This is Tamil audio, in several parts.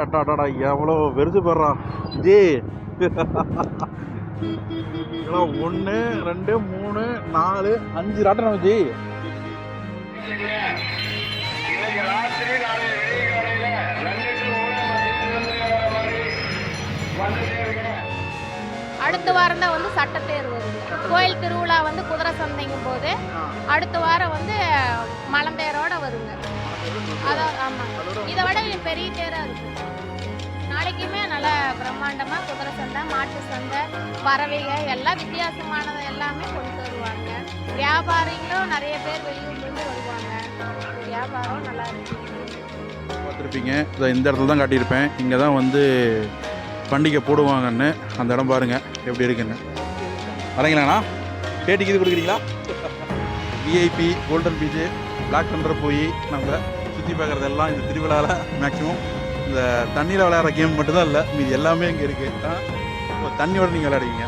அட்டா அட்டாடா எவ்வளோ போடுறான் ஜி. ஒன்று ரெண்டு மூணு நாலு அஞ்சு ராட்டனம் ஜி. அடுத்த வாரம் தான் வந்து சட்டத்தேர் வருது. கோயில் திருவிழா வந்து குதிரை சந்தைங்கும் போது அடுத்த வாரம் வந்து மலந்தேரோட வருங்க. அதான் ஆமாங்க இதை விட பெரிய தேராக இருக்கும் நாளைக்குமே நல்லா பிரம்மாண்டமாக குதிரை சந்தை மாட்டு சந்தை பறவைகள் எல்லாம் வித்தியாசமானது எல்லாமே கொண்டு வருவாங்க. வியாபாரிகளும் நிறைய பேர் வெளியூர்லேருந்து வருவாங்க. வியாபாரம் நல்லா இருக்கும் பார்த்துருப்பீங்க. இதை இந்த இடத்துல தான் காட்டியிருப்பேன். இங்கே தான் வந்து பண்டிகை போடுவாங்கன்னு அந்த இடம் பாருங்கள் எப்படி இருக்குன்னு. வரீங்களாண்ணா? பேட்டிக்கு இது கொடுக்குறீங்களா? VIP golden beach black thunder போய் நம்ம சுற்றி பார்க்குறதெல்லாம் இந்த திருவிழாவில் மேக்ஸிமம் இந்த தண்ணியில் விளையாடுற கேம் மட்டும்தான் இல்லை மீதி எல்லாமே இங்கே இருக்குது தண்ணியோட நீங்கள் விளையாடுவீங்க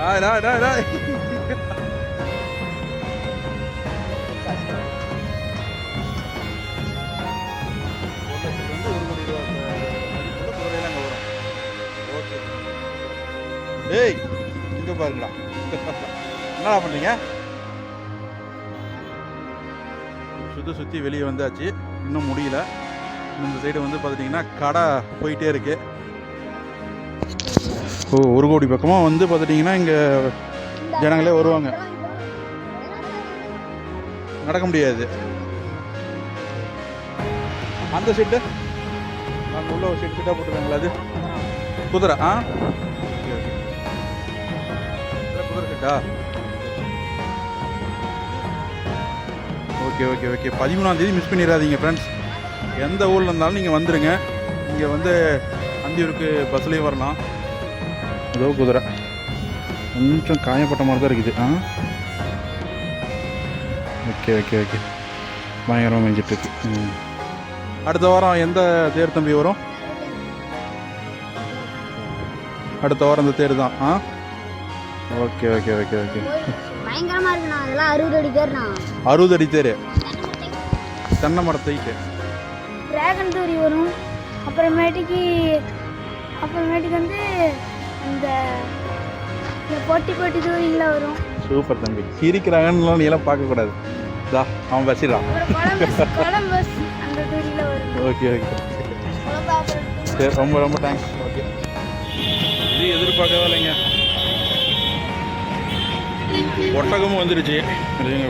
ஆ? டா டா ஏய் இங்கே பாருங்களா என்னடா பண்ணுறீங்க சுற்றி சுற்றி வெளியே வந்தாச்சு. இன்னும் முடியல. இந்த சைடு வந்து பார்த்துட்டிங்கன்னா கடை போயிட்டே இருக்கு. ஓ ஒரு கோடி பக்கமாக வந்து பார்த்துட்டிங்கன்னா இங்கே ஜனங்களே வருவாங்க. நடக்க முடியாது. அந்த சீட்டு நாங்கள் உள்ள ஒரு செட் சீட்டாக போட்டுருக்காங்களா அது. குதிரை ஆ? குதிரை செட்டா ஓகே ஓகே ஓகே. பதிமூணாம் தேதி மிஸ் பண்ணிடாதீங்க ஃப்ரெண்ட்ஸ் எந்த ஊரில் இருந்தாலும் நீங்கள் வந்துடுங்க இங்கே வந்து அந்தியூருக்கு பஸ்லேயும் வரலாம். ஏதோ குதிரை. கொஞ்சம் காயப்பட்ட மாதிரி தான் இருக்குது. ஆ? Okay okay okay. பயங்கரமாக மேய்ஞ்சிட்டு இருக்கு. ம். அடுத்த வாரம் எந்த தேர் தம்பி வரும்? அடுத்த வாரம் இந்த தேர் தான். ஆ? Okay okay okay okay. பயங்கரமா இருக்குண்ணா. அதெல்லாம் அறுபது அடி பேர்ண்ணா அறுபது அடி தேர். தென்னை மரத்தைக்கு டிராகன் தூரி வரும். அப்புறமேட்டுக்கு அப்புறமேட்டுக்கு வந்து அந்த இந்த பொட்டி பொட்டி தூரிங்களாம் வரும். சூப்பர் தம்பி. சிரிக்கிறாங்கன்னு நீ எல்லாம் பார்க்கக்கூடாது. தா அவன் வரும். Okay okay. சரி ரொம்ப ரொம்ப தேங்க்ஸ் ஓகே. இது எதிர்பார்க்கவே இல்லைங்க ஒட்டகமும் வந்துருச்சு இல்லைங்க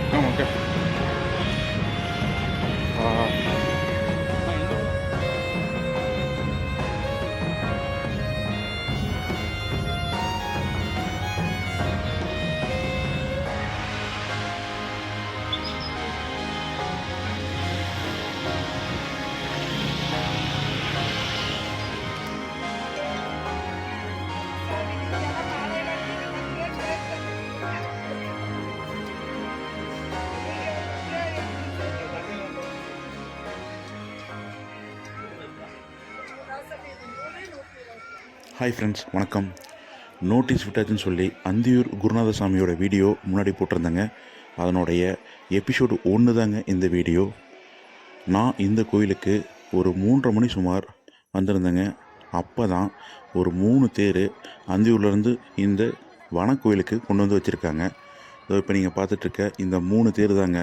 ஹாய் ஃப்ரெண்ட்ஸ் வணக்கம். நோட்டீஸ் விட்டாச்சுன்னு சொல்லி அந்தியூர் குருநாத சாமியோட வீடியோ முன்னாடி போட்டிருந்தேங்க. அதனுடைய எபிசோடு ஒன்று தாங்க இந்த வீடியோ. நான் இந்த கோயிலுக்கு ஒரு மூன்றரை மணி சுமார் வந்திருந்தேங்க. அப்போ தான் ஒரு மூணு தேர் அந்தியூர்லேருந்து இந்த வனக்கோயிலுக்கு கொண்டு வந்து வச்சுருக்காங்க. இப்போ நீங்கள் பார்த்துட்ருக்க இந்த மூணு தேர் தாங்க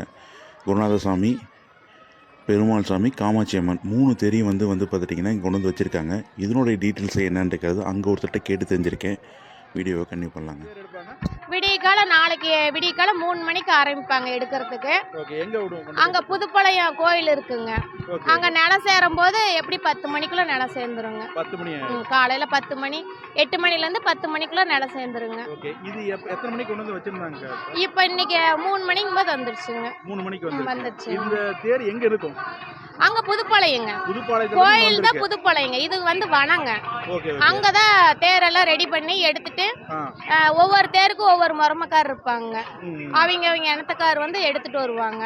குருநாத சாமி பெருமாள் சாமி காமாட்சி அம்மன் மூணு தெரியும் வந்து வந்து பார்த்துட்டிங்கன்னா இங்கே கொண்டு வந்து வச்சுருக்காங்க. இதனுடைய டீட்டெயில்ஸ் என்னன்றது அங்கே ஒருத்தர்கிட்ட கேட்டு தெரிஞ்சிருக்கேன். வீடியோவை கண்டினியூ பண்ணலாங்க. விடிய காலம் நாளைக்கு விடிய காலம் மூணு மணிக்கு ஆரம்பிப்பாங்க எடுக்கிறதுக்கு. ஓகே எங்கே விடுவோம் அங்கே புதுப்பாளையம் கோயில் இருக்குங்க. அங்கே நிலம் சேரும் போது எப்படி பத்து மணிக்குள்ள நிலம் சேர்ந்துருங்க. பத்து மணி காலையில பத்து மணி எட்டு மணிலேருந்து பத்து மணிக்குள்ள நிலம் சேர்ந்துருங்க. ஓகே இது எப் எத்தனை மணிக்கு கொண்டு வந்து வச்சுருந்தாங்க? இப்போ இன்னைக்கு மூணு மணிக்கு போது வந்துருச்சுங்க. மூணு மணிக்கு வந்துருச்சு. இந்த தேர் எங்கே இருக்கும்? அங்க புதுப்பாளையங்க. கோயில் தான் புதுப்பாளையங்க. இது வந்து வனங்க. அங்கதான் தேரெல்லாம் ரெடி பண்ணி எடுத்துட்டு ஒவ்வொரு தேருக்கும் ஒவ்வொரு மருமக்கார் இருப்பாங்க. அவங்க அவங்க இனத்துக்கார் வந்து எடுத்துட்டு வருவாங்க.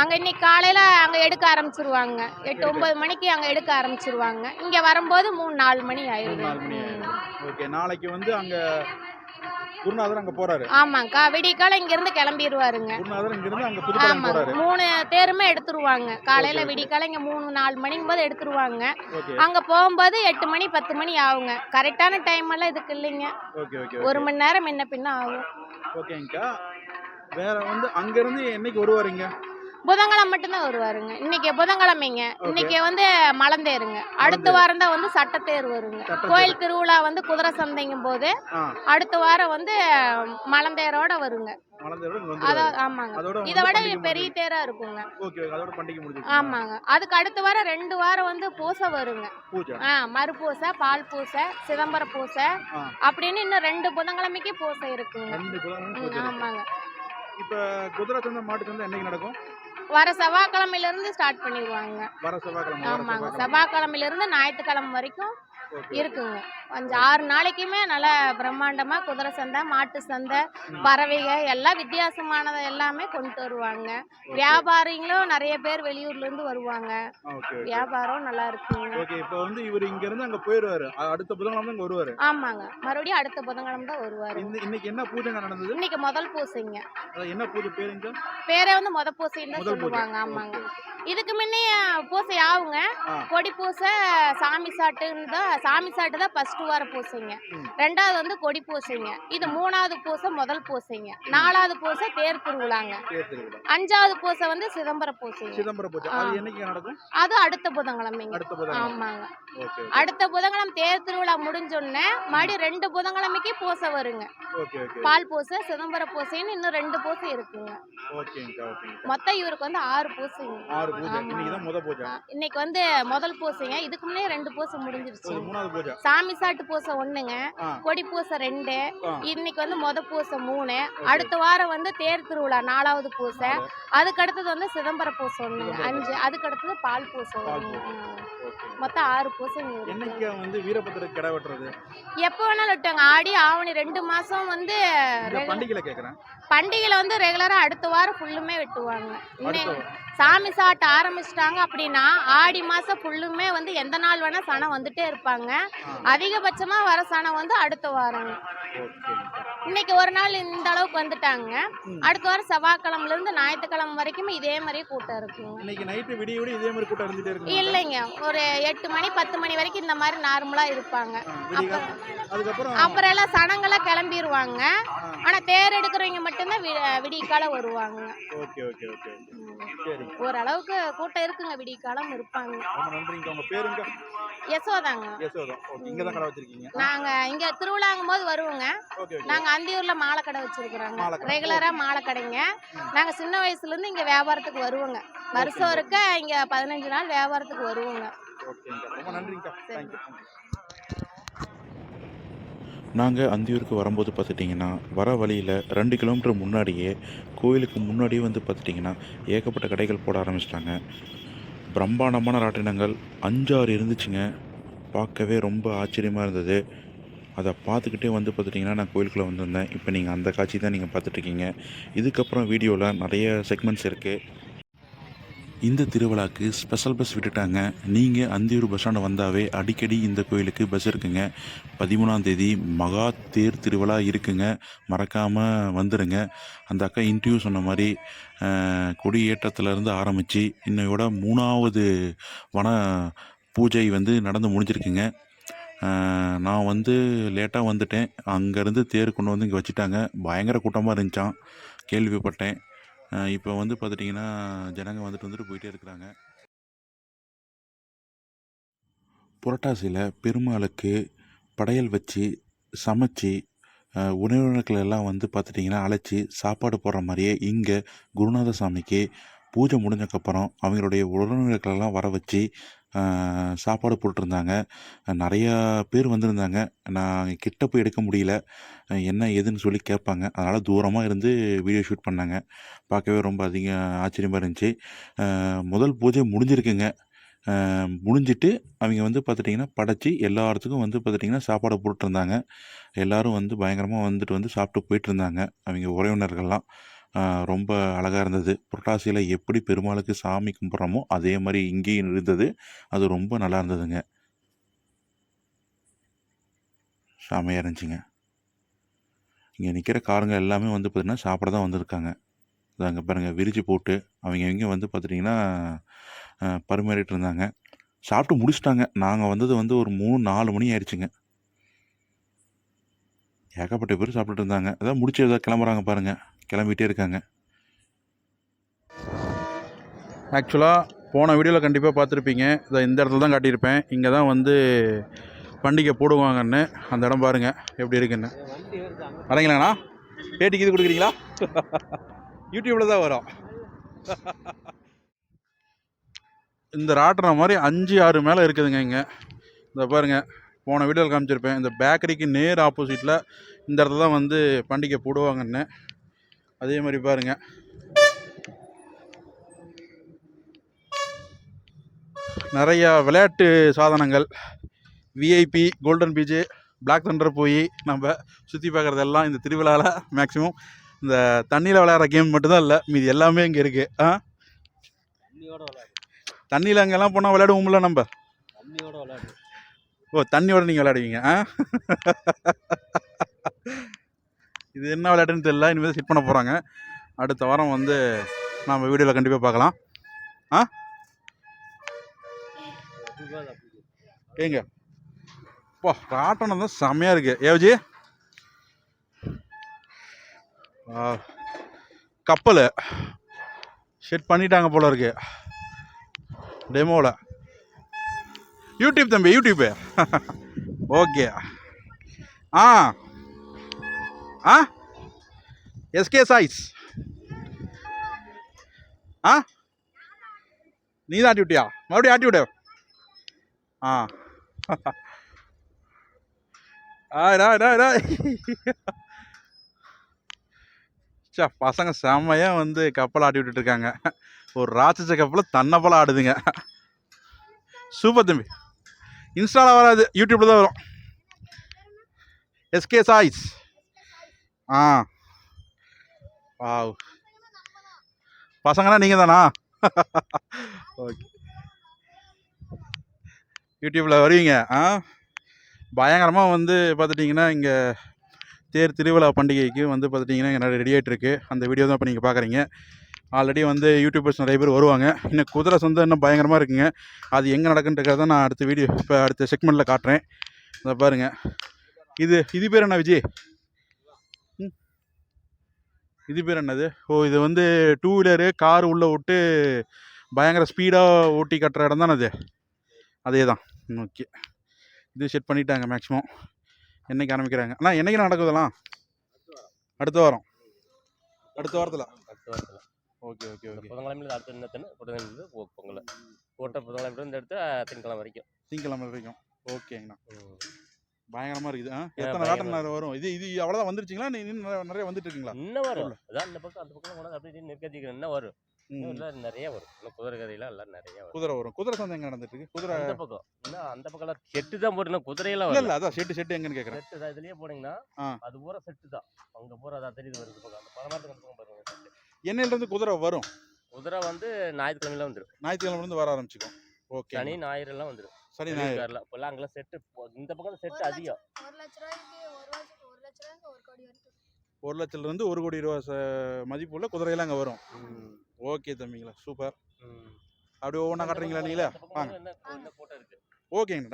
அங்க இன்னைக்கு காலையில அங்க எடுக்க ஆரம்பிச்சிருவாங்க. எட்டு ஒன்பது மணிக்கு அங்க எடுக்க ஆரம்பிச்சிருவாங்க. இங்க வரும்போது மூணு நாலு மணி ஆயிடுது. நாளைக்கு வந்து அங்கே குருநாதர் அங்க போறாரு. ஆமாங்கக்கா கிளம்பிடுவாருங்க குருநாதர் இங்க இருந்து அங்க புதுப்பாளையம் ஆமாங்க போறாரு. மூணு தேருமே எடுத்துருவாங்க. காலையில Okay. விடியக்காலம் இங்க மூணு நாலு மணிக்கும் போது எடுத்துருவாங்க. ஓகே. அங்க போகும்போது எட்டு மணி பத்து மணி ஆகுங்க. கரெக்டான டைம் எல்லாம் இதுக்கு இல்லைங்க. ஓகே ஓகே ஒரு மணி நேரம் முன்ன பின்ன ஆகும். ஓகேங்கக்கா வேற வந்து அங்க இருந்து என்னைக்கு வருவாருங்க? புதன்கிழமை மட்டும்தான் வருவாருங்க. இன்னைக்கு புதன்கிழமைங்க. இன்னைக்கு வந்து மலந்தேருங்க அடுத்த வாரம் தான் வந்து சட்டத்தேர் வருங்க. கோயில் திருவிழா வந்து குதிரை சந்தைங்கும் போது அடுத்த வாரம் வந்து மலந்தேரோட வருங்க. இதை விட பெரிய தேரா இருக்குங்க. ஆமாங்க. அதுக்கு அடுத்த வாரம் ரெண்டு வாரம் வந்து பூசை வருங்க. ஆ மறுபூசை பால் பூசை சிதம்பர பூசை. அப்படின்னு இன்னும் ரெண்டு புதன்கிழமைக்கு பூசை இருக்குங்க. ஆமாங்க. இப்ப குதிரை சந்தை மாட்டு சந்தை என்னைக்கு நடக்கும்? வர செவ்வாய்க்கிழமையில இருந்து ஸ்டார்ட் பண்ணிடுவாங்க ஆமாங்க. செவ்வாய்க்கிழமை. செவ்வாய்க்கிழமையில இருந்து ஞாயிற்றுக்கிழமை வரைக்கும் இருக்குங்க. கொஞ்சம் ஆறு நாளைக்குமே நல்ல பிரம்மாண்டமா குதிரை சந்தை மாட்டு சந்தை. பறவைகள் எல்லாம் வித்தியாசமானதை எல்லாமே கொண்டு வருவாங்க. வியாபாரிங்களும் நிறைய பேர் வெளியூர்ல இருந்து வருவாங்க. வியாபாரம் நல்லா இருக்குங்க. ஓகே இப்போ வந்து இவர் இங்க இருந்து அங்க போயிருவாரு. அ- அடுத்த புதன்கிழமை தான் வருவாரு. ஆமாங்க. மறுபடியும் அடுத்த புதன்கிழமை தான் வருவாரு. இன்னைக்கு என்ன பூஜைங்க நடந்தது? இன்னைக்கு முதல் பூசைங்க. என்ன பூஜை பேருங்க பேரே வந்து முத பூசைன்னு தான் பூஜை. சொல்லுவாங்க. ஆமாங்க. இதுக்கு முன்னே பூசை ஆகுங்க. கொடி பூசை சாமி சாட்டுன்னு தான் சாமி சாட்டு தான் ஃபர்ஸ்ட் வார பூசைங்க. ரெண்டாவது வந்து கொடி பூசைங்க. இது மூணாவது பூசை முதல் பூசைங்க. நாலாவது பூசை தேர் திருவிழாங்க. தேர் திருவிழா. அஞ்சாவது பூசை வந்து சிதம்பர பூசைங்க. சிதம்பரம் பூஜை. ஆ. அது என்னைக்கு நடக்கும்? அது அடுத்த புதன்கிழமைங்க. அடுத்த புதன்கிழமை. ஆமாங்க. ஓகே அடுத்த புதன்கிழமை தேர் திருவிழா முடிஞ்சோடனே மறுபடியும் ரெண்டு புதன்கிழமைக்கு பூசை வருங்க. Okay okay. பால் பூசை சிதம்பர பூசைன்னு இன்னும் ரெண்டு பூசை இருக்குங்க. ஓகேங்கக்கா ஓகேங்கக்கா மொத்தம் இவருக்கு வந்து ஆறு பூசைங்க. ஆறு பூஜை. ஆமா. இன்னைக்கு தான் முத பூஜை. ஆ, இன்னைக்கு வந்து முதல் பூசைங்க. இதுக்கு முன்னே ரெண்டு பூசை முடிஞ்சிருச்சு. இது மூணாவது பூஜை. சாமி சாட்டு பூசை ஒண்ணுங்க கொடி பூசை ரெண்டு. இன்னைக்கு வந்து முத பூசை மூணு அடுத்த வாரம் வந்து தேர் திருவிழா நாலாவது பூசை அதுக்கு அடுத்தது வந்து சிதம்பர பூசை ஒண்ணுங்க. அஞ்சு அதுக்கு அடுத்தது பால் பூசை. ஒண்ணுங்க மொத்தம் ஆறு இருக்கு. என்னைக்கு வந்து வீரபத்திரக்கு கிடா வெட்டுறது? எப்போ வேணாலும் விட்டாங்க. ஆடி ஆவணி ரெண்டு மாசம் வந்து பண்டிகையில கேக்குறேன். பண்டிகையில வந்து ரெகுலரா அடுத்த வாரம் ஃபுல்லுமே வெட்டுவாங்க. சாமி சாட்ட ஆரம்பிச்சிட்டாங்க அப்படின்னா ஆடி மாசம் ஃபுல்லுமே வந்து எந்த நாள் வேணா சனம் வந்துட்டே இருப்பாங்க. அதிகபட்சமா வர சனம் வந்து அடுத்த வாரம் இன்னைக்கு ஒரு நாள் இந்த அளவுக்கு வந்துட்டாங்க. அடுத்த வாரம் செவ்வாய்க்கிழமைல இருந்து ஞாயிற்றுக்கிழமை வரைக்கும் இதே மாதிரியே கூட்டம் இருக்குங்க இன்னைக்கு நைட்டு விடிய விடிய இதே மாதிரி கூட்டம் இருந்துட்டே இருக்கு இல்லைங்க. ஒரு எட்டு மணி பத்து மணி வரைக்கும் இந்த மாதிரி நார்மலா இருப்பாங்க. அப்புறம் எல்லாம் சனங்களாம் கிளம்பிடுவாங்க. ஆனா தேர் எடுக்கிறவங்க மட்டும்தான் வி- விடியக்காலம் வருவாங்க. Okay okay okay. ம். சரி ஓரளவுக்கு கூட்டம் இருக்குங்க விடியக்காலம் இருப்பாங்க. நன்றிங்க. யசோதாங்க யசோதா நாங்க இங்க திருவிழாங்கும் போது வருவோங்க நாங்க அந்தியூர்ல மாலை கடை வச்சிருக்கிறோங்க. ரெகுலரா மாலை கடைங்க. நாங்க சின்ன வயசுல இருந்து இங்க வியாபாரத்துக்கு வருவோங்க. வருஷம் இருக்க இங்க பதினஞ்சு நாள் வியாபாரத்துக்கு வருவோங்க. ஓகேங்க. ரொம்ப தேங்க்யூ நாங்கள் அந்தியூருக்கு வரும்போது பார்த்துட்டிங்கன்னா வர வழியில் ரெண்டு கிலோமீட்டர் முன்னாடியே கோயிலுக்கு முன்னாடியே வந்து பார்த்துட்டிங்கன்னா ஏகப்பட்ட கடைகள் போட ஆரம்பிச்சிட்டாங்க. பிரம்மாண்டமான ராட்டினங்கள் அஞ்சாறு இருந்துச்சுங்க. பார்க்கவே ரொம்ப ஆச்சரியமாக இருந்தது. அதை பார்த்துக்கிட்டே வந்து பார்த்துட்டிங்கன்னா நான் கோயிலுக்குள்ளே வந்திருந்தேன். இப்போ நீங்கள் அந்த காட்சி தான் நீங்கள் பார்த்துட்ருக்கீங்க இதுக்கப்புறம் வீடியோவில் நிறைய செக்மெண்ட்ஸ் இருக்குது இந்த திருவிழாக்கு ஸ்பெஷல் பஸ் விட்டுட்டாங்க. நீங்கள் அந்தியூர் பஸ் ஸ்டாண்ட் வந்தாவே அடிக்கடி இந்த கோயிலுக்கு பஸ் இருக்குங்க. பதிமூணாம் தேதி மகா தேர் திருவிழா இருக்குங்க. மறக்காமல் வந்துடுங்க அந்த அக்கா இன்டர்வியூ சொன்ன மாதிரி கொடியேற்றத்திலேருந்து ஆரம்பித்து இன்னையோட மூணாவது வன பூஜை வந்து நடந்து முடிஞ்சிருக்குங்க. நான் வந்து லேட்டாக வந்துட்டேன். அங்கேருந்து தேர் கொண்டு வந்து இங்கே வச்சுட்டாங்க. பயங்கர கூட்டமாக இருந்துச்சான் கேள்விப்பட்டேன். இப்போ வந்து பார்த்துட்டிங்கன்னா ஜனங்க வந்துட்டு வந்துட்டு போயிட்டே இருக்கிறாங்க. புரட்டாசியில் பெருமாளுக்கு படையல் வச்சு சமைச்சு உணவினர்கள் எல்லாம் வந்து பார்த்துட்டிங்கன்னா அழைச்சி சாப்பாடு போடுற மாதிரியே இங்கே குருநாத சாமிக்கு பூஜை முடிஞ்சக்கப்புறம் அவங்களுடைய உறவினர்களெல்லாம் வர வச்சு சாப்பாடு போட்டிருந்தாங்க. நிறையா பேர் வந்திருந்தாங்க. நான் கிட்ட போய் எடுக்க முடியல. என்ன ஏதுன்னு சொல்லி கேட்பாங்க. அதனால் தூரமாக இருந்து வீடியோ ஷூட் பண்ணாங்க. பார்க்கவே ரொம்ப அதிக ஆச்சரியமாக இருந்துச்சு. முதல் பூஜை முடிஞ்சிருக்குங்க. முடிஞ்சிட்டு அவங்க வந்து பார்த்துட்டிங்கன்னா படைச்சி எல்லாத்துக்கும் வந்து பார்த்துட்டிங்கன்னா சாப்பாடு போட்டுருந்தாங்க. எல்லோரும் வந்து பயங்கரமாக வந்துட்டு வந்து சாப்பிட்டு போயிட்டு இருந்தாங்க. அவங்க உறவினர்கள்லாம். ரொம்ப அழகாக இருந்தது. புரட்டாசியில் எப்படி பெருமாளுக்கு சாமி கும்பிட்றோமோ அதே மாதிரி இங்கேயும் இருந்தது. அது ரொம்ப நல்லா இருந்ததுங்க. செமையாக இருந்துச்சுங்க. இங்கே நிற்கிற காருங்க எல்லாமே வந்து பார்த்திங்கன்னா சாப்பிட தான் வந்திருக்காங்க. இது அங்கே பாருங்கள் விரிச்சு போட்டு அவங்க இவங்க வந்து பார்த்துட்டிங்கன்னா பரிமாறிட்டு இருந்தாங்க. சாப்பிட்டு முடிச்சிட்டாங்க. நாங்கள் வந்தது வந்து ஒரு மூணு நாலு மணி ஆயிடுச்சுங்க. ஏகப்பட்ட பேர் சாப்பிட்டுட்டு இருந்தாங்க. அதான் முடிச்சு எதாவது கிளம்புறாங்க பாருங்கள் கிளம்பிகிட்டே இருக்காங்க. ஆக்சுவலாக போன வீடியோவில் கண்டிப்பாக பார்த்துருப்பீங்க. இதை இந்த இடத்துல தான் காட்டியிருப்பேன். இங்கே தான் வந்து பண்டிகை போடுவாங்கன்னு. அந்த இடம் பாருங்கள் எப்படி இருக்குன்னு. வரீங்களாண்ணா? பேட்டிக்கு இது கொடுக்குறீங்களா? யூடியூப்பில் தான் வரும். இந்த ராட்டுற மாதிரி அஞ்சு ஆறு மேலே இருக்குதுங்க இங்கே. இந்த பாருங்க போன வீடியோவில் காமிச்சிருப்பேன். இந்த பேக்கரிக்கு நேர் ஆப்போசிட்டில் இந்த இடத்துல தான் வந்து பண்டிகை போடுவாங்கன்னு. அதே மாதிரி பாருங்கள் நிறையா விளையாட்டு சாதனங்கள். VIP golden beach black thunder போய் நம்ம சுற்றி பார்க்குறதெல்லாம் இந்த திருவிழாவில் மேக்ஸிமம் இந்த தண்ணியில் விளையாடுற கேம் மட்டும்தான் இல்லை மீதி எல்லாமே இங்கே இருக்குது ஆ? தண்ணியில் அங்கெல்லாம் போனால் விளையாடுவோம்ல நம்ம? ஓ தண்ணியோட நீங்கள் விளையாடுவீங்க ஆ? இது என்ன விளையாட்டுன்னு தெரியல இனிமேல் செட் பண்ண போகிறாங்க அடுத்த வாரம் வந்து நம்ம வீடியோவில் கண்டிப்பாக பார்க்கலாம். ஆ? ஏங்க பா ராட்டனம் தான் செம்மையாக இருக்குது ஏவஜி கப்பல். ஷெட் பண்ணிட்டாங்க போல இருக்கு. டெமோவில் யூடியூப் தம்பி யூடியூப்பு ஓகே ஆ. ஆ? எஸ்கே சாய்ஸ் ஆ? நீ தான் ஆட்டி விட்டியா மறுபடியும் ஆட்டி விட ஆ ஆ டா சா பசங்க செம்மையாக வந்து கப்பல் ஆட்டி விட்டுட்டு இருக்காங்க. ஒரு ராட்சச கப்பல் தன்னை போல ஆடுதுங்க. சூப்பர் தம்பி. இன்ஸ்டாவில் வராது. யூடியூப்பில் தான் வரும். எஸ்கே சாய்ஸ் ஆ. வாவ். பசங்கன்னா நீங்கள் தானா ஓகே. யூடியூப்பில் வருவீங்க ஆ? பயங்கரமாக வந்து பார்த்துட்டிங்கன்னா இங்கே தேர் திருவிழா பண்டிகைக்கு வந்து பார்த்துட்டிங்கன்னா இங்கே நிறைய ரெடி ஆகிட்டுருக்கு அந்த வீடியோ தான் இப்போ நீங்கள் பார்க்குறீங்க ஆல்ரெடி வந்து யூடியூபர்ஸ் நிறைய பேர் வருவாங்க. இன்னும் குதிரை சொந்தம் இன்னும் பயங்கரமாக இருக்குங்க. அது எங்கே நடக்குன்றதை நான் அடுத்த வீடியோ இப்போ அடுத்த செக்மெண்ட்டில் காட்டுறேன். அதை பாருங்கள் இது இது பேர் என்ன விஜய்? இது பேர் என்னது? ஓ இது வந்து டூ வீலரு கார் உள்ளே விட்டு பயங்கர ஸ்பீடாக ஓட்டி கட்டுற இடம் தானே அது? அதே தான் ஓகே இது செட் பண்ணிட்டாங்க மேக்ஸிமம் என்னைக்கு ஆரம்பிக்கிறாங்க? அண்ணா என்னைக்கு நடக்குதெல்லாம் அடுத்த வாரம். அடுத்த வாரத்தில். அடுத்த வாரத்தில். ஓகே ஓகே ஓகே புதன்கிழமையில அடுத்த இன்னத்தன்னு புதன்கிழமையில பொங்கல். போட்ட புதன்கிழமை இந்த எடுத்து திங்கக்கிழமை வரைக்கும். திங்கக்கிழமை வரைக்கும். ஓகேங்கண்ணா ம். பயங்கரமாக இருக்குது எத்தனை பயங்கரமா நேரம் வரும்? இது இது அவ்வளோதான் வந்துருச்சுங்களா? நீ இன்னும் நிறைய- வந்துட்டு இருக்குங்களா இன்னும் வரும். அதான் இந்த பக்கம் அந்த பக்கம் கொண்டாந்து அப்படியே நிற்கதிக்கிறேன் இன்னும் வரும். நிறைய வரும். குதிரை கதையெல்லாம் எல்லாம் நிறைய வரும். குதிரை வரும். குதிரை சந்தை எங்கே நடந்துட்டு இருக்கு குதிரை அந்த பக்கம். இன்னும் அந்த பக்கம்லாம் செட்டு தான் போட்டு குதிரையெல்லாம் வரும் இல்லை அதான் ஷெட்டு ஷெட்டு எங்கன்னு கேட்குறேன் செட்டு தான். இதுலயே போனீங்கன்னா. அது பூரா செட்டு தான். அங்க பூரா அதான் தெரியுது வருது பக்கம். அந்த பணமாட்டுக்கு அந்த பக்கம் பாருங்க செட்டு. என்னையிலேருந்து குதிரை வரும்? குதிரை வந்து ஞாயிற்றுக்கிழமையில வந்துடும் ஞாயிற்றுக்கிழமைலேருந்து வர ஆரம்பிச்சுக்கும். ஓகே. சனி ஞாயிறு எல்லாம் வந்துடும் சனி ஞாயிறு இப்போல்லாம் அங்கெல்லாம் செட்டு இந்த பக்கம் செட்டு அதிகம். ஒரு லட்ச ரூபாய்க்கு ஒரு லட்சம் ஒரு லட்ச ரூபாய்க்கு ஒரு கோடி வரைக்கும். ஒரு லட்சத்துலேருந்து ஒரு கோடி ரூபா ச- மதிப்புள்ள குதிரையெல்லாம் அங்கே வரும். ஓகே தம்பிங்களா சூப்பர். ம். அப்படியே ஒவ்வொன்றா காட்டுறீங்களா நீங்களே? வாங்க. என்ன என்ன போட்டோ இருக்கு? ஓகேங்க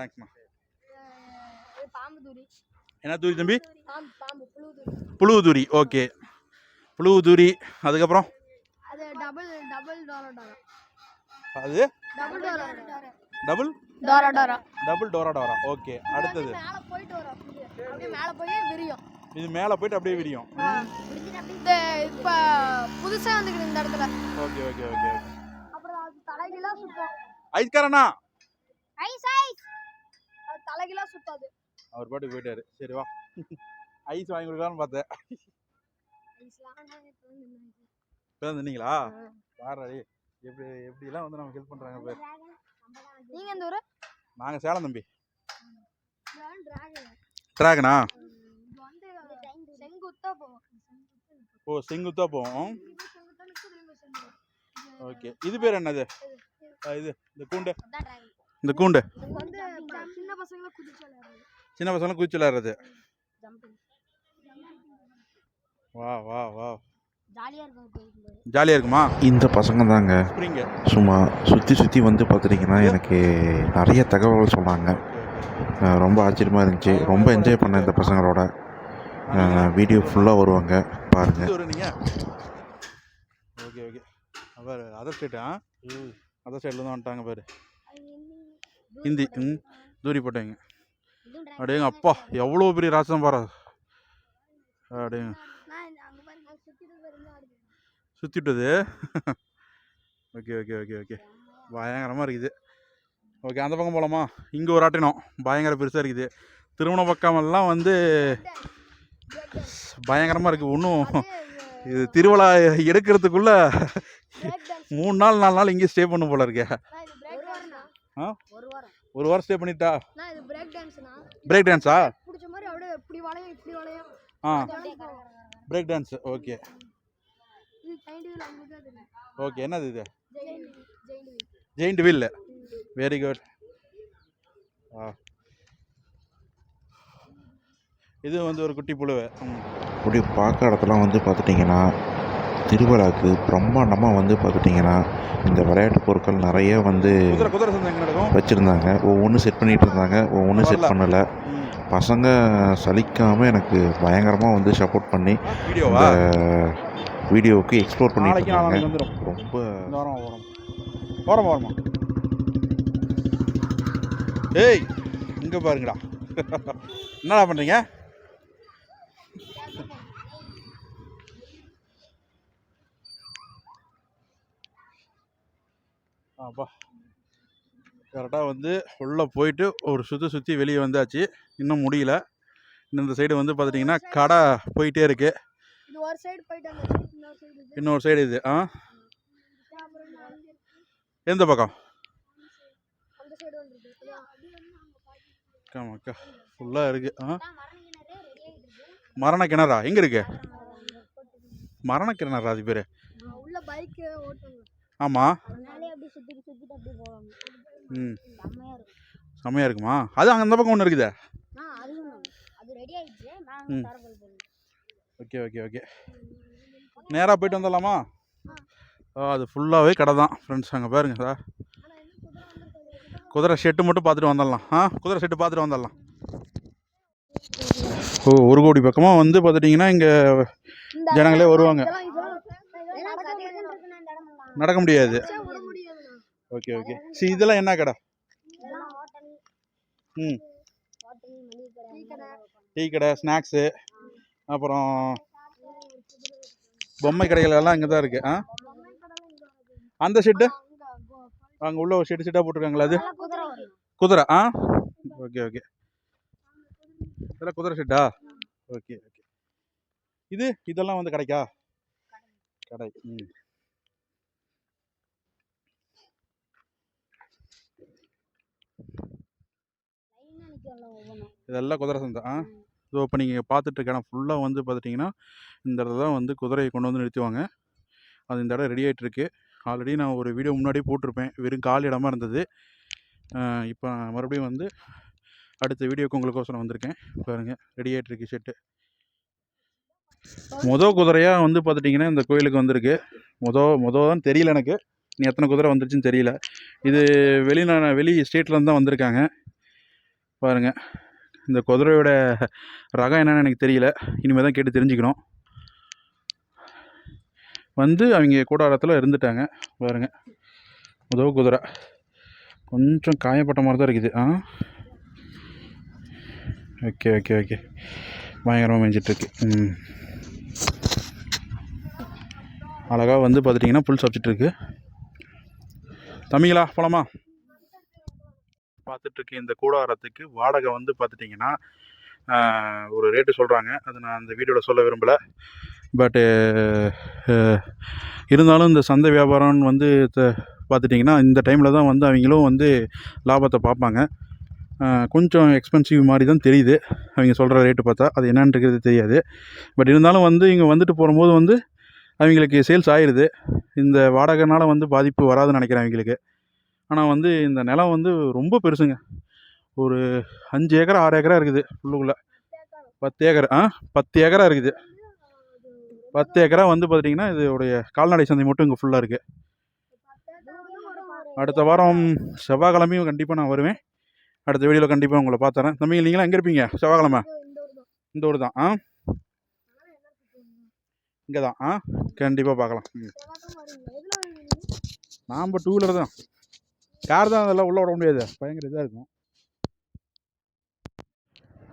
தூரி. என்ன தூரி தம்பி? புழுவுதூரி ஓகே. புழுவுதூரி அதுக்கப்புறம்? அது டபுள் டபுள் அது? டபுள் டோரா டோரா. டபுள் டோரா டோரா. ஓகே அடுத்தது. மேலே போயிட்டு வரும். அப்படியே. மேலே போய் விரியும். இது மேலே போயிட்டு அப்படியே விரியும். இந்த இப்போ புதுசாக வந்துக்குது இந்த இடத்துல. Okay okay okay. அப்புறம் அது தலைகீழாக சுத்தம். ஐஸ்காரண்ணா. Ice ice. அது தலைகீழாக சுத்தாது. அவர் பாட்டுக்கு போயிட்டாரு. சரி வா. ஐஸ் வாங்கி கொடுக்கலான்னு பார்த்தேன். இப்போ நின்னீங்களா பாரு எப்படி எப்படிலாம் வந்து நமக்கு ஹெல்ப் பண்ணுறாங்க பேர். நீங்கள் எந்த ஊர்? நாங்கள் சேலம் தம்பி. டிராகன் ஓ செங்குத்தா போவோம். ஓகே. இது பேர் என்னது? இது இந்த கூண்டு. இந்த கூண்டு. சின்ன பசங்களை குதிச்சு விளையாடுறது. வா வா வா. ஜாலியாக இருக்கும் இந்த பசங்க தாங்க சும்மா சுற்றி சுற்றி வந்து பார்த்துட்டிங்கன்னா எனக்கு நிறைய தகவல் சொன்னாங்க. ரொம்ப ஆச்சரியமாக இருந்துச்சு. ரொம்ப என்ஜாய் பண்ணேன் இந்த பசங்களோட. வீடியோ ஃபுல்லாக வருவாங்க. பாருங்கள் ஓகே ஓகே. பாரு அதர் ஸ்டேட்டா அதர் ஸ்டேட்டில் தான் வந்துட்டாங்க பாரு. ஹிந்தி ம் தூரி போட்டாங்க. அப்படியேங்க அப்பா எவ்வளோ பெரிய ராசம் பாரு. அப்படியேங்க நான் அங்கே பாருங்க சுற்றிட்டு பாருங்க ஆடுது சுற்றிட்டது ஓகே ஓகே ஓகே ஓகே. பயங்கரமாக இருக்குது. ஓகே அந்த பக்கம் போகலாமா இங்கே ஒரு ஆட்டினம். பயங்கர பெருசாக இருக்குது. திருமண பக்கமெல்லாம் வந்து பயங்கரமாக இருக்குது ஒன்றும் இது திருவிழா எடுக்கிறதுக்குள்ள மூணு நாள் நாலு நாள் இங்கேயே ஸ்டே பண்ணும் போல இருக்கே. ஆ? ஒரு வாரம் ஸ்டே பண்ணிட்டா? பிரேக் டான்ஸா பிடிச்ச மாதிரி அப்படியே இப்படி வளையும் இப்படி வளையும் ஆ. பிரேக் டான்ஸ் ஓகே இது ஜெயின் வீல் அவங்களுக்கு தான் தெரியும் ஓகே என்னது இது? ஜெயிண்ட் வீல் வெரி குட் ஆ. இது வந்து ஒரு குட்டி புழுவை. அப்படி பார்க்குற இடத்துலாம் வந்து பார்த்துட்டிங்கன்னா திருவிழாவுக்கு பிரம்மாண்டமாக வந்து பார்த்துட்டிங்கன்னா இந்த விளையாட்டு பொருட்கள் நிறைய வந்து வச்சுருந்தாங்க. ஒவ்வொன்றும் செட் பண்ணிகிட்டு இருந்தாங்க. ஒவ்வொன்றும் செட். பண்ணலை. பசங்க சலிக்காமல் எனக்கு பயங்கரமாக வந்து சப்போர்ட் பண்ணி வீடியோவுக்கு எக்ஸ்ப்ளோர் பண்ணிட்டு வந்துடும் ரொம்ப இந்த வாரம் வரும். வரோம் வரோமா? ஏய் இங்கே பாருங்கடா. என்னடா பண்ணுறீங்க ஆப்பா கரெக்டாக வந்து உள்ளே போயிட்டு ஒரு சுற்றி சுற்றி வெளியே வந்தாச்சு. இன்னும் முடியல. இன்னும் இந்த சைடு வந்து பார்த்துட்டிங்கன்னா கடை போயிட்டே இருக்குது இது ஒரு சைடு போயிட்டு அந்த side இன்னொரு சைடு இது. இன்னொரு சைடு இது ஆ? எந்த பக்கம்? அந்த சைடு அக்கா ஃபுல்லாக இருக்குது ஆ? மரண கிணறா எங்கே இருக்கு? மரண கிணறா அது பேர்? உள்ள ஆமாம் ம். செம்மையாக இருக்குமா. அது அங்கே அந்த பக்கம் ஒன்று இருக்குதே? அது ரெடி ஆயிடுச்சு நான் ம். தரப்பல் போடுறேன் ஓகே ஓகே ஓகே. நேராக போயிட்டு வந்துடலாமா? ஆ. அது ஃபுல்லாகவே கடை தான் ஃப்ரெண்ட்ஸ் அங்கே பாருங்க சார் குதிரை ஷெட்டு மட்டும் பார்த்துட்டு வந்துடலாம். ஆ குதிரை ஷெட்டு பார்த்துட்டு வந்துடலாம். ஓ ஒரு கோடி பக்கமாக வந்து பார்த்துட்டிங்கன்னா இங்கே ஜனங்களே வருவாங்க. நடக்க முடியாது. Okay okay. சரி இதெல்லாம் என்ன கடை? ம். டீ கடை ஸ்நாக்ஸு. அப்புறம் பொம்மை கடைகள் எல்லாம் இங்கே தான் இருக்குது ஆ? அந்த ஷெட்டு அங்கே உள்ள ஒரு ஷெட்டு ஷெட்டாக போட்டிருக்காங்களா அது? குதிரை. ஆ? Okay okay. இதெல்லாம் குதிரை ஷெட்டா ஓகே ஓகே. இது இதெல்லாம் வந்து கடைக்கா? கடை. ம். இதெல்லாம் குதிரை சந்தை. ஆ? ஸோ இப்போ நீங்கள் பார்த்துட்டு இடம் ஃபுல்லாக வந்து பார்த்துட்டிங்கன்னா இந்த இடத்துல தான் வந்து குதிரையை கொண்டு வந்து நிறுத்துவாங்க. அது இந்த இடம் ரெடி ஆகிட்டுருக்கு ஆல்ரெடி நான் ஒரு வீடியோ முன்னாடி போட்டிருப்பேன். வெறும் காலி இடமா இருந்தது. இப்போ மறுபடியும் வந்து அடுத்த வீடியோக்கு உங்களுக்கோசரம் வந்திருக்கேன். பாருங்கள் ரெடி ஆகிட்டுருக்கு செட்டு மொதல் குதிரையாக வந்து பார்த்துட்டிங்கன்னா இந்த கோயிலுக்கு வந்திருக்கு. மொதல் மொதல் தெரியல எனக்கு. நீ எத்தனை குதிரை வந்துருச்சுன்னு தெரியல. இது வெளிநா வெளி ஸ்டேட்லேருந்து தான் வந்திருக்காங்க. பாருங்கள் இந்த குதிரையோட ரகம் என்னென்னு எனக்கு தெரியல. இனிமேல் தான் கேட்டு தெரிஞ்சுக்கணும். வந்து அவங்க கூடாரத்தில் இருந்துட்டாங்க. பாருங்க. உதவு குதிரை. கொஞ்சம் காயப்பட்ட மாதிரி தான் இருக்குது. ஆ? Okay okay okay. பயங்கரமாக மேய்ஞ்சிட்ருக்கு ம். அழகாக வந்து பார்த்துட்டிங்கன்னா புல் சாப்பிட்டுட்டு தம்பிங்களா போலாமா? பார்த்துட்ருக்க இந்த கூடாரத்துக்கு வாடகை வந்து பார்த்துட்டிங்கன்னா ஒரு ரேட்டு சொல்கிறாங்க அது நான் அந்த வீடியோவில் சொல்ல விரும்பலை. பட்டு இருந்தாலும் இந்த சந்தை வியாபாரம் வந்து த- பார்த்துட்டிங்கன்னா இந்த டைமில் தான் வந்து அவங்களும் வந்து லாபத்தை பார்ப்பாங்க. கொஞ்சம் எக்ஸ்பென்சிவ் மாதிரி தான் தெரியுது. அவங்க சொல்கிற ரேட்டு பார்த்தா அது என்னன்றது தெரியாது. பட் இருந்தாலும் வந்து இங்கே வந்துட்டு போகும்போது வந்து அவங்களுக்கு சேல்ஸ் ஆயிடுது இந்த வாடகைனால் வந்து பாதிப்பு வராதுன்னு நினைக்கிறேன் அவங்களுக்கு. ஆனால் வந்து இந்த நிலம் வந்து ரொம்ப பெருசுங்க. ஒரு அஞ்சு ஏக்கர் ஆறு ஏக்கரா இருக்குது உள்ளுக்குள்ளே. பத்து ஏக்கர் ஆ பத்து ஏக்கரா இருக்குது. பத்து ஏக்கரா வந்து பார்த்துட்டிங்கன்னா இதோடைய கால்நடை சந்தை மட்டும் இங்கே ஃபுல்லாக இருக்குது அடுத்த வாரம் செவ்வாய்க்கிழமையும் கண்டிப்பாக நான் வருவேன். அடுத்த வீடியோவில் கண்டிப்பாக உங்களை பார்த்துறேன் தம்பி நீங்களாம் எங்கே இருப்பீங்க? செவ்வாய்க்கிழமை? இந்த ஊர் தான் ஆ? இங்கே தான் ஆ? கண்டிப்பாக பார்க்கலாம் ம். நாம் டூ வீலர் தான். கார் தான் அதெல்லாம் உள்ளே விட முடியாது. பயங்கர இதாக இருக்கும்.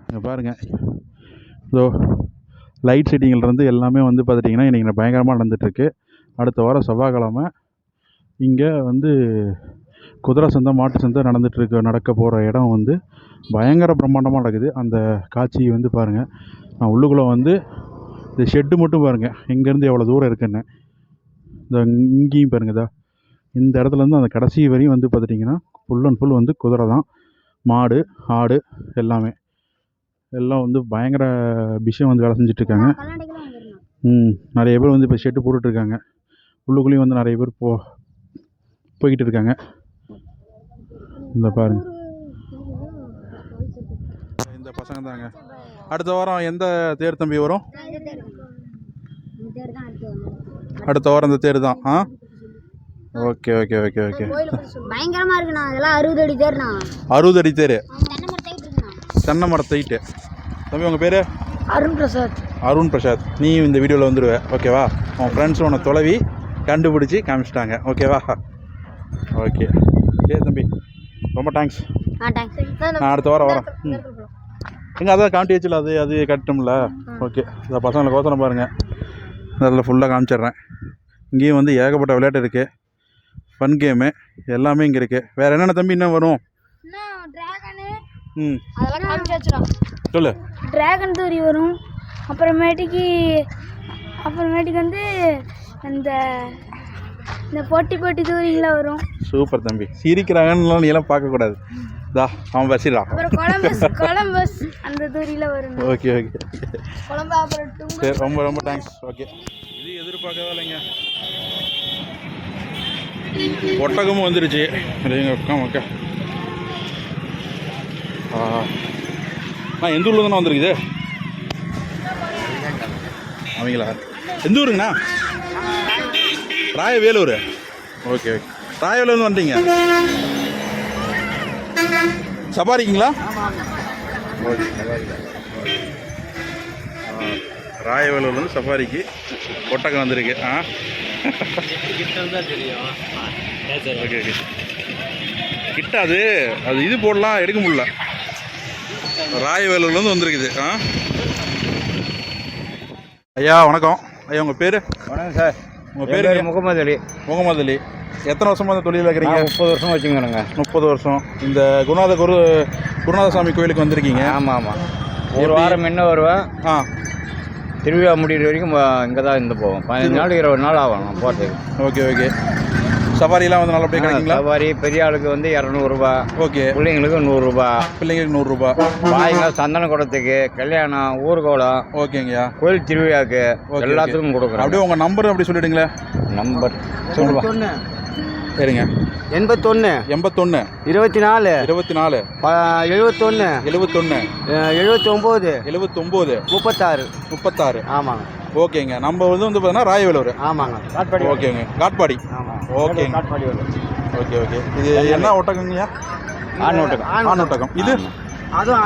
இங்கே பாருங்கள் இதோ லைட் செட்டிங்லேருந்து எல்லாமே வந்து பார்த்துட்டிங்கன்னா இன்றைக்கி பயங்கரமாக நடந்துகிட்ருக்கு அடுத்த வாரம் செவ்வாய்க்கிழமை இங்கே வந்து குதிரை சந்தை மாட்டு சந்தை நடந்துகிட்ருக்கு நடக்க போகிற இடம் வந்து பயங்கர பிரம்மாண்டமாக நடக்குது. அந்த காட்சியை வந்து பாருங்கள் நான் உள்ளுக்குள்ளே வந்து இந்த ஷெட்டு மட்டும் பாருங்கள் இங்கேருந்து எவ்வளோ தூரம் இருக்குன்னு. இந்த இங்கேயும் பாருங்கதா இந்த இடத்துலேருந்து அந்த கடைசி வரையும் வந்து பார்த்துட்டிங்கன்னா ஃபுல் அண்ட் ஃபுல் வந்து குதிரை தான். மாடு ஆடு எல்லாமே. எல்லாம் வந்து பயங்கர விஷயம் வந்து வேலை செஞ்சிட்ருக்காங்க. ம் நிறைய பேர் வந்து இப்போ ஷெட்டு போட்டுட்ருக்காங்க. உள்ளுக்குள்ளேயும் வந்து நிறைய பேர் போ போய்கிட்டு இருக்காங்க இந்த பாருங்க. இந்த பசங்க தாங்க. அடுத்த வாரம் எந்த தேர் தம்பி வரும். அடுத்த வாரம் இந்த தேர் தான் ஆ? Okay okay okay okay. பயங்கரமா இருக்குண்ணா. இதெல்லாம் அறுபது அடி தேர்ண்ணா அறுபது அடி தேர் தென்னை மரத்தைட்டு தம்பி உங்கள் பேர்? அருண் பிரசாத். அருண் பிரசாத். நீயும் இந்த வீடியோவில் வந்துடுவ ஓகேவா உன் ஃப்ரெண்ட்ஸ் உன்னை தொலைவி கண்டுபிடிச்சி காமிச்சிட்டாங்க. ஓகேவா ஓகே சரி தம்பி ரொம்ப தேங்க்ஸ் ஆ தேங்க்ஸ் நான் அடுத்த வாரம் வரேன். ம். எங்கே அதான் காமிட்டி வச்சுல அது அது கட்டணும்ல? ஓகே இந்த பசங்களை கோசனம் பாருங்கள் அதில் ஃபுல்லாக காமிச்சிடுறேன். இங்கேயும் வந்து ஏகப்பட்ட விளையாட்டு இருக்குது ஃபன் கேமு எல்லாமே இங்கே இருக்குது வேறு என்னென்ன தம்பி இன்னும் வரும்? டிராகனு ம். சொல்லு. டிராகன் தூரி வரும். அப்புறமேட்டுக்கு அப்புறமேட்டுக்கு வந்து அந்த இந்த போட்டி போட்டி தூரிலாம் வரும். சூப்பர் தம்பி. சிரிக்கிறாங்கன்னு நீ எல்லாம் பார்க்கக்கூடாது தா அவன் அப்புறம் கொலம்பஸ் கொலம்பஸ் அந்த தூரியில் வரும். Okay okay. கொலம்பு அப்புறம் சரி ரொம்ப ரொம்ப தேங்க்ஸ் ஓகே இது எதிர்பார்க்கவே இல்லைங்க. ஒட்டகமும் வந்துருச்சு. இல்லைங்க அக்கா மக்கா ஆ. நான் எந்த ஊர்ல தானே வந்திருக்குது? அவங்களா? எந்த ஊருங்கண்ணா? ராயவேலூர். Okay okay. ராயவேலூர்னு வந்துட்டீங்க. சபாரிக்குங்களா ஓகே. ராயவேலூர்லேருந்து சஃபாரிக்கு ஒட்டகம் வந்திருக்கு. ஆ? ஓகே ஓகே கிட்ட அது அது இது போடலாம் எடுக்க முடியல. ராயவேலூர்லேருந்து வந்திருக்குது. ஆ? ஐயா வணக்கம். ஐயா உங்கள் பேர்? வணக்கம் சார். உங்கள் பேர் முகமது அலி. முகமது அலி. எத்தனை வருஷமா இந்த தொழில் இருக்கிறீங்க முப்பது வருஷம் வச்சுங்கிறேங்க முப்பது வருஷம். இந்த குருநாத குரு குருநாத சாமி கோயிலுக்கு வந்திருக்கீங்க. ஆமாம் ஆமாம் ஒரு? வாரம் முன்ன வருவேன். ஆ. திருவிழா முடிகிற வரைக்கும் இங்கே தான் இருந்து போவோம். பதினஞ்சு நாள் இருபது நாள் ஆகும் நான் போகிறதுக்கு ஓகே ஓகே. சஃபாரிலாம் வந்து நல்லபடியாக கிடைக்குங்களா சவாரி பெரிய ஆளுக்கு வந்து இரநூறுபா ஓகே. பிள்ளைங்களுக்கு நூறுரூபா பிள்ளைங்களுக்கு நூறுரூபா பாய்ங்க சந்தன குடத்துக்கு கல்யாணம் ஊர்கோலம் ஓகேங்கய்யா. கோயில் திருவிழாக்கு ஓகே. எல்லாத்துக்கும் கொடுக்குறோம். அப்படியே உங்கள் நம்பர் அப்படி சொல்லிடுங்களேன். நம்பர் சொல்லுவா சரிங்க எண்பத்தொன்று எண்பத்தொன்று இருபத்தி நாலு இருபத்தி நாலு எழுபத்தொன்று எழுபத்தொன்று எழுபத்தி ஒம்பது எழுபத்தொம்போது முப்பத்தாறு. முப்பத்தாறு. ஆமாங்க. ஓகேங்க. நம்ம வந்து வந்து பார்த்தீங்கன்னா ராயவேலூர். ஆமாங்க. ஓகேங்க. காட்பாடி. ஆமாம் ஓகேங்க காட்பாடி ஓகே ஓகே. இது என்ன ஒட்டகங்கய்யா ஆண் ஓட்டுக்கு ஆண் ஒட்டகம் இது அதுவும்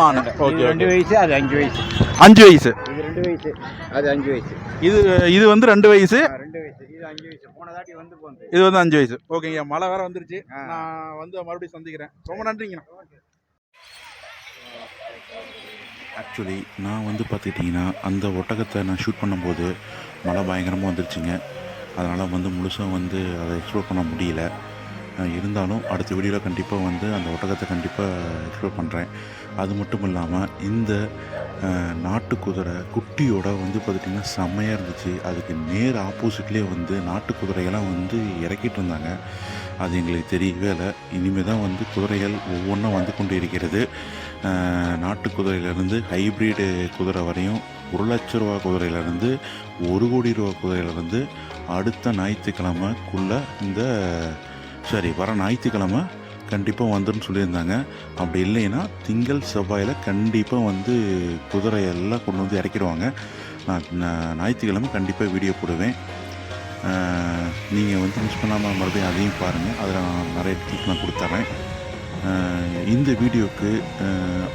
ஆணு ஓகே ரெண்டு வயசு அது அஞ்சு வயசு அஞ்சு வயசு இது ரெண்டு வயசு அது அஞ்சு வயசு இது இது வந்து ரெண்டு வயசு ரெண்டு வயசு இது அஞ்சு வயசு போன தாட்டி வந்து போகுது இது வந்து அஞ்சு வயசு ஓகேங்க மழை வேற வந்துருச்சு. நான் வந்து மறுபடியும் சந்திக்கிறேன் ரொம்ப நன்றிங்கண்ணா ஆக்சுவலி நான் வந்து பார்த்துக்கிட்டிங்கன்னா அந்த ஒட்டகத்தை நான் ஷூட் பண்ணும்போது மழை பயங்கரமாக வந்துருச்சுங்க அதனால் வந்து முழுசாக வந்து அதை எக்ஸ்ப்ளோர் பண்ண முடியல இருந்தாலும் அடுத்த வீடியோவில் கண்டிப்பாக வந்து அந்த ஒட்டகத்தை கண்டிப்பாக எக்ஸ்ப்ளோர் பண்ணுறேன் அது மட்டும் இல்லாமல் இந்த நாட்டு குதிரை குட்டியோட வந்து பார்த்துட்டிங்கன்னா செம்மையாக இருந்துச்சு. அதுக்கு நேர் ஆப்போசிட்லேயே வந்து நாட்டு குதிரையெல்லாம் வந்து இறக்கிட்டு இருந்தாங்க. அது எங்களுக்கு தெரியவே இல்லை. இனிமேல் தான் வந்து குதிரைகள் ஒவ்வொன்றா வந்து கொண்டு இருக்கிறது. நாட்டு குதிரையிலேருந்து ஹைப்ரிடு குதிரை வரையும் ஒரு லட்ச ரூபா குதிரையிலேருந்து ஒரு கோடி ரூபா குதிரையிலேருந்து அடுத்த ஞாயிற்றுக்கிழமைக்குள்ளே இந்த சரி வர ஞாயிற்றுக்கிழமை கண்டிப்பாக வந்துன்னு சொல்லியிருந்தாங்க. அப்படி இல்லைன்னா திங்கள் செவ்வாயில் கண்டிப்பாக வந்து குதிரையெல்லாம் கொண்டு வந்து இறக்கிடுவாங்க. நான் ஞாயிற்றுக்கிழமை கண்டிப்பாக வீடியோ போடுவேன். நீங்கள் வந்து மிஸ் பண்ணாமல் மறுபடியும் அதையும் பாருங்கள் அதில் நான் நிறைய டிப்ஸ் நான் கொடுத்துட்றேன் இந்த வீடியோக்கு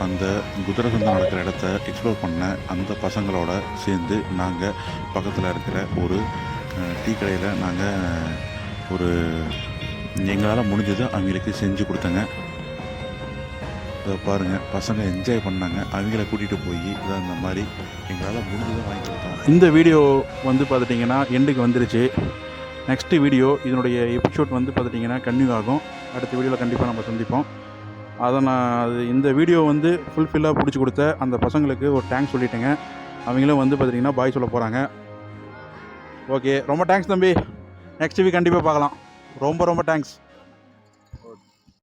அந்த குதிரை சந்தை நடக்கிற இடத்த எக்ஸ்ப்ளோர் பண்ண அந்த பசங்களோட சேர்ந்து நாங்கள் பக்கத்தில் இருக்கிற ஒரு டீ கடையில் நாங்கள் ஒரு எங்களால் முடிஞ்சதை அவங்களுக்கு செஞ்சு கொடுத்தேங்க. இதை பாருங்கள் பசங்க என்ஜாய் பண்ணாங்க. அவங்கள கூட்டிகிட்டு போய் இதை இந்த மாதிரி எங்களால் முடிஞ்சதை வாங்கி கொடுத்தோம் இந்த வீடியோ வந்து பார்த்துட்டிங்கன்னா எண்டுக்கு வந்துருச்சு. நெக்ஸ்ட்டு வீடியோ இதனுடைய எபிசோட் வந்து பார்த்துட்டிங்கன்னா கன்டினியூ ஆகும். அடுத்த வீடியோவில் கண்டிப்பாக நம்ம சந்திப்போம். அதை நான் அது இந்த வீடியோ வந்து ஃபுல்ஃபில்லாக பிடிச்சி கொடுத்த அந்த பசங்களுக்கு ஒரு தேங்க்ஸ் சொல்லிட்டேங்க. அவங்களும் வந்து பார்த்திங்கன்னா பாய் சொல்ல போகிறாங்க ஓகே ரொம்ப தேங்க்ஸ் தம்பி. நெக்ஸ்ட் வீக் கண்டிப்பாக பார்க்கலாம் ரொம்ப ரொம்ப தேங்க்ஸ்